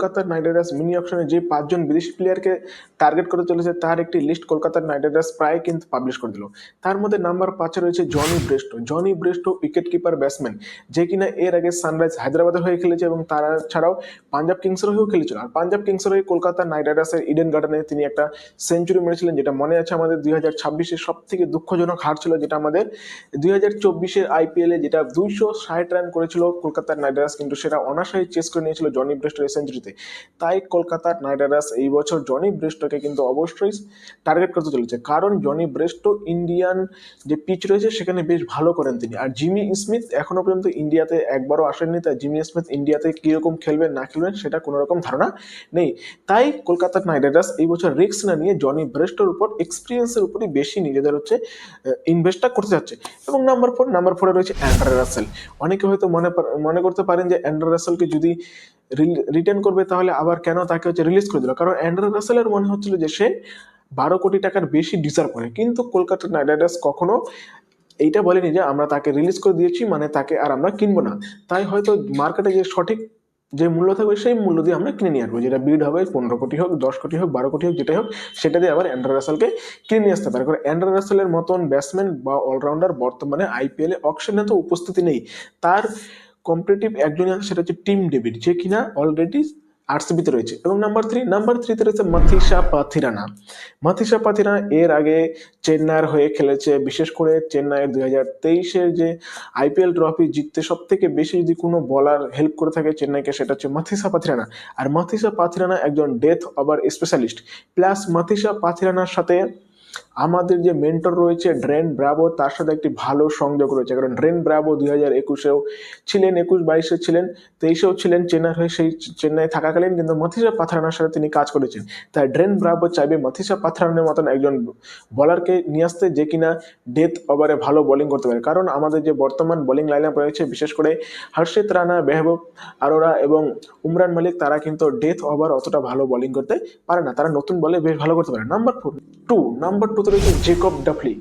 Kolkata night Riders mini অপশনে যে পাঁচজন বিদেশি প্লেয়ারকে টার্গেট করে চলেছে, তার একটি লিস্ট কলকাতার নাইট রাইডার্স প্রায় কিন্তু পাবলিশ করে দিল। তার মধ্যে নাম্বার পাঁচে রয়েছে Jonny Bairstow Jonny Bairstow wicketkeeper batsman যে কিনা এর আগে সানরাইজ হায়দ্রাবাদের হয়ে খেলেছে এবং তারা ছাড়াও পাঞ্জাব কিংসের হয়েও খেলেছিল। আর পাঞ্জাব কিংসের হয়ে কলকাতা নাইট রাইডার্সের ইডেন গার্ডেনে তিনি একটা সেঞ্চুরি মেরেছিলেন, যেটা মনে আছে আমাদের দুই হাজার ছাব্বিশের সব থেকে দুঃখজনক হার ছিল, যেটা আমাদের দুই হাজার চব্বিশের আইপিএলে যেটা দুইশো ষাট রান করেছিল কলকাতার নাইট রাইডার্স, কিন্তু সেটা অনাশায়ী চেস করে নিয়েছিল জনি ব্রেস্টোর এই সেঞ্চুরিতে তাই কলকাতার নাইট রাইডার্স এই বছর জনি ব্রেস্টোকে কিন্তু অবশ্যই টার্গেট করতে চলেছে। কারণ জনি ব্রেস্টো ইন্ডিয়ান যে পিচ রয়েছে সেখানে বেশ ভালো করেন তিনি। আর জিমি স্মিথ এখনও পর্যন্ত ইন্ডিয়াতে একবারও আসেননি, তাই জিমি স্মিথ ইন্ডিয়াতে কীরকম খেলবেন, না খেলবেন সেটা কোনো রকম ধারণা নেই। তাই কলকাতার নাইট রাইডার্স এই বছর রিস্ক না নিয়ে জনি ব্রেস্টোর উপর এক্সপিরিয়েন্সের উপরই বেশি নিজেদের হচ্ছে ইনভেস্টটা করতে যাচ্ছে। এবং নাম্বার ফোর নাম্বার ফোরে রয়েছে অ্যান্ড্রা রাসেল। অনেকে হয়তো মনে মনে করতে পারেন যে অ্যান্ড্রা রাসেলকে যদি রিটার্ন করবে তাহলে আবার কেন তাকে হচ্ছে রিলিজ করে দিল? কারণ অ্যান্ড্রা রাসেলের মনে হচ্ছিল যে সে বারো কোটি টাকার বেশি ডিজার্ভ করে। কিন্তু কলকাতা নাইট রাইডার্স কখনো এইটা বলেনি যে আমরা তাকে রিলিজ করে দিয়েছি মানে তাকে আর আমরা কিনবো না। তাই হয়তো মার্কেটে যে সঠিক যে মূল্য থাকবে, সেই মূল্য দিয়ে আমরা কিনে নিয়ে আসব, যেটা বিড হবে পনেরো কোটি হোক, দশ কোটি হোক, বারো কোটি হোক, যেটাই হোক, সেটা দিয়ে আবার অ্যান্ড্রা রাসেলকে কিনে নিয়ে আসতে পারে। কারণ অ্যান্ড্রা রাসেলের মতন ব্যাটসম্যান বা অলরাউন্ডার বর্তমানে আইপিএলে অকশনে তো উপস্থিতি নেই। তার কম্পিটিটিভ একজনই আছে সেটা হচ্ছে টিম ডেভিড যে কিনা অলরেডি আরসিবিতে রয়েছে। এবং নাম্বার থ্রি নাম্বার থ্রিতে রয়েছে মাথিসা পাথিরানা। মাথিসা পাথিরানা এর আগে চেন্নাইয়ের হয়ে খেলেছে, বিশেষ করে চেন্নাইয়ের দুই হাজার তেইশের যে আইপিএল ট্রফি জিততে সব থেকে বেশি যদি কোনো বলার হেল্প করে থাকে চেন্নাইকে, সেটা হচ্ছে মাথিসা পাথিরানা। আর মাথিসা পাথিরানা একজন death over specialist plus Matheesha পাথিরানার সাথে আমাদের যে মেন্টর রয়েছে, ড্রেন ব্রাভো, তার সাথে একটি ভালো সংযোগ রয়েছে। কারণ ড্রেন ব্রাভো দুই হাজার একুশেও ছিলেন, একুশ বাইশে ছিলেন, তেইশেও ছিলেন, চেন্নাই হয়ে সেই চেন্নাই থাকাকালীন কিন্তু মথিসা পাথরানার সাথে তিনি কাজ করেছেন। তাই ড্রেন ব্রাভো চাইবে মথিসা পাথরানের মতন একজন বলারকে নিয়ে আসতে যে কিনা ডেথ ওভারে ভালো বোলিং করতে পারে। কারণ আমাদের যে বর্তমান বোলিং লাইন আপ রয়েছে, বিশেষ করে হর্ষিত রানা মেহবুব আরোরা এবং উমরান মালিক, তারা কিন্তু ডেথ ওভার অতটা ভালো বোলিং করতে পারে না। তারা নতুন বলে বেশ ভালো করতে পারে। নাম্বার ফোর টু নাম্বার টুতে রয়েছে জেকব ডাফলি।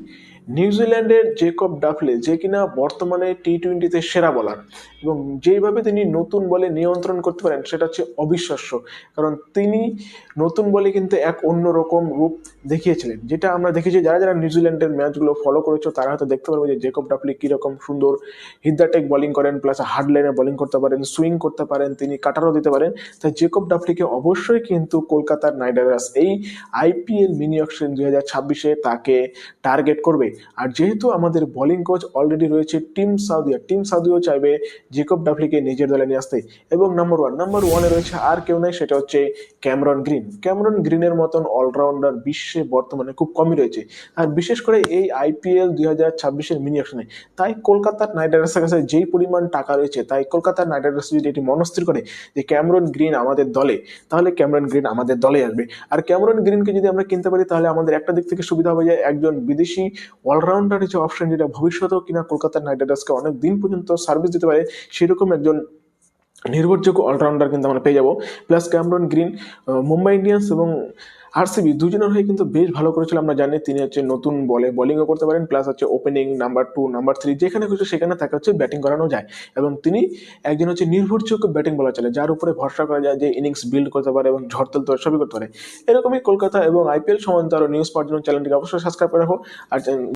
নিউজিল্যান্ডের জেকব ডাফলে যে কিনা বর্তমানে টি টোয়েন্টিতে সেরা বলার এবং যেইভাবে তিনি নতুন বলে নিয়ন্ত্রণ করতে পারেন, সেটা হচ্ছে অবিশ্বাস্য। কারণ তিনি নতুন বলে কিন্তু এক অন্যরকম রূপ দেখিয়েছিলেন। যেটা আমরা দেখেছি, যারা যারা নিউজিল্যান্ডের ম্যাচগুলো ফলো করেছ, তারা হয়তো দেখতে পারবে যে জেকব ডাফলি কীরকম সুন্দর হিদ্দাটেক বলিং করেন প্লাস হার্ড লাইনে বোলিং করতে পারেন সুইং করতে পারেন, তিনি কাটারও দিতে পারেন। তাই জেকব ডাফলিকে অবশ্যই কিন্তু কলকাতার নাইট রাইডার্স এই আইপিএল মিনি অকশন দুই হাজার ছাব্বিশে তাকে টার্গেট করবে। আর যেহেতু আমাদের বোলিং কোচ অলরেডি রয়েছে টিম সাউদিয়া টিম সাউদিও চাইবে জেকব ডাফলিকে নিজের দলে নিয়ে আসতে। এবং নাম্বার ওয়ান নাম্বার ওয়ানে রয়েছে আর কেউ নেই, সেটা হচ্ছে ক্যামরন গ্রিন। ক্যামরন গ্রিনের মতন অলরাউন্ডার বিশ্বে বর্তমানে খুব কমই রয়েছে। আর বিশেষ করে এই আইপিএল দুই হাজার ছাব্বিশের মিনি অকশনে তাই কলকাতার নাইট রাইডার্সের কাছে যেই পরিমাণ টাকা রয়েছে, তাই কলকাতার নাইট রাইডার্স যদি এটি মনস্থির করে যে ক্যামরন গ্রিন আমাদের দলে, তাহলে ক্যামরন গ্রিন আমাদের দলে আসবে। আর ক্যামরন গ্রিনকে যদি আমরা কিনতে পারি, তাহলে আমাদের একটা দিক থেকে সুবিধা হবে যে একজন বিদেশি অলরাউন্ডার যে অপশন যেটা ভবিষ্যতেও কিনা কলকাতার নাইট রাইডার্সকে অনেক দিন পর্যন্ত সার্ভিস দিতে পারে, সেরকম একজন নির্ভরযোগ্য অলরাউন্ডার কিন্তু আমরা পেয়ে যাব। Plus Cameron Green Mumbai Indians এবং আরসিবি দুজনের হয়ে কিন্তু বেশ ভালো করেছিল, আমরা জানি তিনি হচ্ছে নতুন বলে বোলিংও করতে পারেন প্লাস হচ্ছে opening number two number three যেখানে খুশি সেখানে তাকে হচ্ছে ব্যাটিং করানো যায়। এবং তিনি একজন হচ্ছে নির্ভরযোগ্য ব্যাটিং বলা চলে, যার উপরে ভরসা করা যায় যে ইনিংস বিল্ড করতে পারে এবং ঝড় তুলতে পারে সবই করতে পারে। এরকমই কলকাতা এবং আইপিএল সম্বন্ধে আরও নিউজ পাওয়ার জন্য চ্যানেলটিকে অবশ্যই সাবস্ক্রাইব করে রাখো। আর